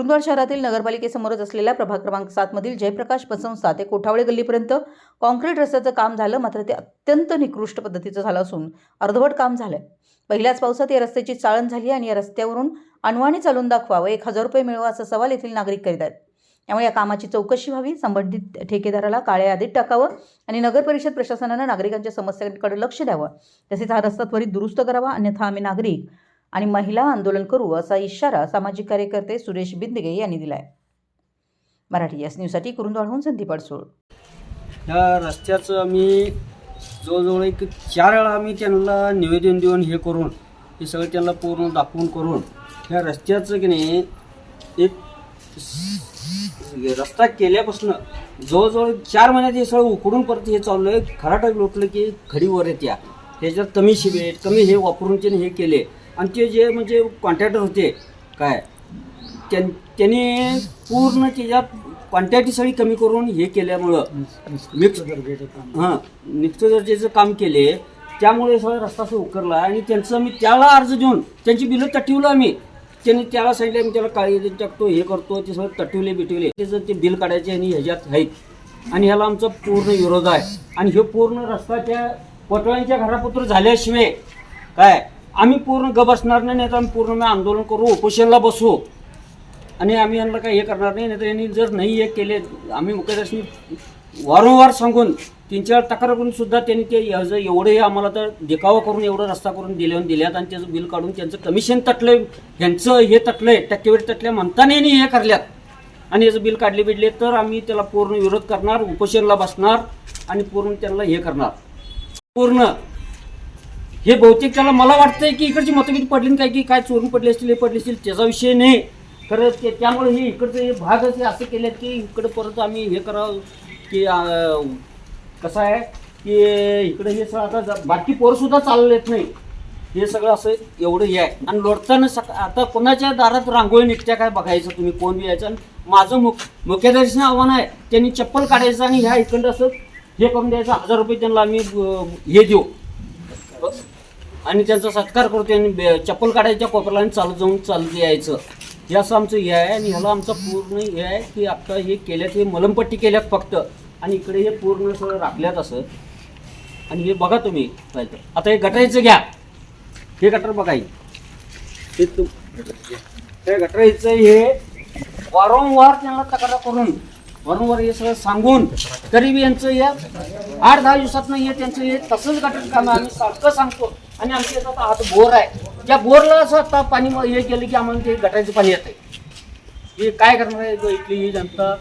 कुरुंदवाड शहरातील नगरपालिकेसमोरच असलेल्या प्रभाग क्रमांक सातमधील जयप्रकाश पतसंस्था ते कोठावळे गल्लीपर्यंत कॉन्क्रीट रस्त्याचं काम झालं मात्र ते अत्यंत निकृष्ट पद्धतीचं झालं असून अर्धवट काम झालंय. पहिल्याच पावसात या रस्त्याची चाळण झाली आणि या रस्त्यावरून अनवाणी चालून दाखवा व एक हजार रुपये मिळवा असा सवाल येथील नागरिक करीत आहेत त्यामुळे या कामाची चौकशी व्हावी संबंधित ठेकेदाराला काळ्या यादीत टाकावं आणि नगर परिषद प्रशासनानं नागरिकांच्या समस्यांकडे लक्ष द्यावं. तसेच हा रस्ता त्वरित दुरुस्त करावा अन्यथा आम्ही नागरिक आणि महिला आंदोलन करू असा इशारा सामाजिक कार्यकर्ते सुरेश बिंदगे यांनी दिलाय. मराठी एस न्यूजसाठी कुरुंदवाडहून संदीप अडसूळ. ह्या रस्त्याचं आम्ही जवळजवळ एक चार वेळा आम्ही त्यांना निवेदन देऊन हे करून हे सगळं त्यांना पूर्ण दाखवून करून ह्या रस्त्याचं की नाही एक रस्ता केल्यापासून जवळजवळ चार महिन्यात हे सगळं उकडून परत हे चाललं आहे. खराटक लोटलं की खडीवर येत्या. त्याच्यात कमी शिबेट कमी हे वापरून त्याने हे केले. आणि ते जे म्हणजे कॉन्ट्रॅक्टर होते काय? त्यां त्यांनी पूर्ण त्याच्यात क्वांटिटी सगळी कमी करून हे केल्यामुळं मिक्स हां मिक्स दर्जेचं काम केले त्यामुळे सगळा रस्ता असं उकरला आणि त्यांचं मी त्याला अर्ज देऊन त्यांची बिलं तटवलं आम्ही. त्यांनी त्याला सांगितलं मी त्याला काळी टाकतो हे करतो ते सगळं तटवले बिटवले. त्याचं ते बिल काढायचे आणि ह्याच्यात आहेत. आणि ह्याला आमचा पूर्ण विरोध आहे. आणि हे पूर्ण रस्ता त्या पटवाळ्यांच्या घरापुत्र झाल्याशिवाय काय? आम्ही पूर्ण ग बसणार नाही नाही तर आम्ही पूर्ण आंदोलन करू उपोषणला बसू. आणि आम्ही यांना काही हे करणार नाही नाहीतर यांनी जर नाही हे केले आम्ही मुख्यदर्शनी वारंवार सांगून तीन चार तक्रार करून सुद्धा त्यांनी ते एवढे आम्हाला तर देखावा करून एवढं रस्ता करून दिले दिल्यात आणि त्याचं बिल काढून त्यांचं कमिशन तटलं ह्यांचं हे तटलंय टक्केवारी तटल्या म्हणताना यांनी हे करल्यात. आणि याचं बिल काढले बिडले तर आम्ही त्याला पूर्ण विरोध करणार उपोषणला बसणार आणि पूर्ण त्यांना हे करणार. पूर्ण हे बहुतेक त्याला मला वाटतंय की इकडची मतभेद पडली काय की काय चोरून पडले असतील हे पडले असतील त्याचा विषय नाही. खरं ते त्यामुळे हे इकडचं हे भाग असे असं आहेत की इकडं परत आम्ही हे करावं की कसं आहे की इकडे हे सगळं आता बाकी पोरसुद्धा चालले येत नाही. हे सगळं असं एवढं हे आहे. आणि लोटताना सक आता कोणाच्या दारात रांगोळी निघत्या काय बघायचं तुम्ही कोण यायचं? आणि माझं मुख मुख्याधर्शन आव्हान आहे त्यांनी चप्पल काढायचं आणि ह्या इकडं असं हे करून द्यायचं. हजार रुपये त्यांना आम्ही हे देऊ. आणि त्यांचा सत्कार करतो आणि चप्पल काढायच्या कोपऱ्याला आणि चालत जाऊन चालत यायचं. हे असं आमचं हे आहे आणि ह्याला आमचं पूर्ण हे आहे की आत्ता हे केल्यात हे मलमपट्टी केल्यात फक्त. आणि इकडे हे पूर्ण सगळं राखल्यात असं. आणि हे बघा तुम्ही आता हे गटरायचं घ्या. हे गटर बघा हे. हे हे गटराईचं हे वारंवार त्यांना तक्रार करून वारंवार हे सगळं सांगून तरी बी यांचं या आठ दहा दिवसात नाही हे त्यांचं हे तसंच गटर काम आहे. आम्ही सारखं सांगतो. आणि आमच्या इथं आता हात बोर आहे. त्या बोरला असं आता पाणी हे केलं की आम्हाला ते गटायचं पाणी येतं हे काय करणार आहे? जो इथली ही जनता.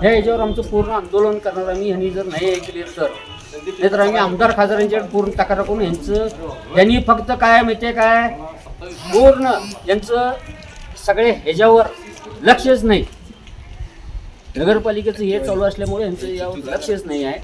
ह्या याच्यावर आमचं पूर्ण आंदोलन करणार आम्ही ह्यांनी जर नाही ऐकले तर. नाही तर आम्ही आमदार खासदारांच्याकडे पूर्ण तक्रार करून यांचं यांनी फक्त काय माहिती काय? पूर्ण यांचं सगळे ह्याच्यावर लक्षच नाही. नगरपालिकेचं हे चालू असल्यामुळे यांचं यावर लक्षच नाही आहे.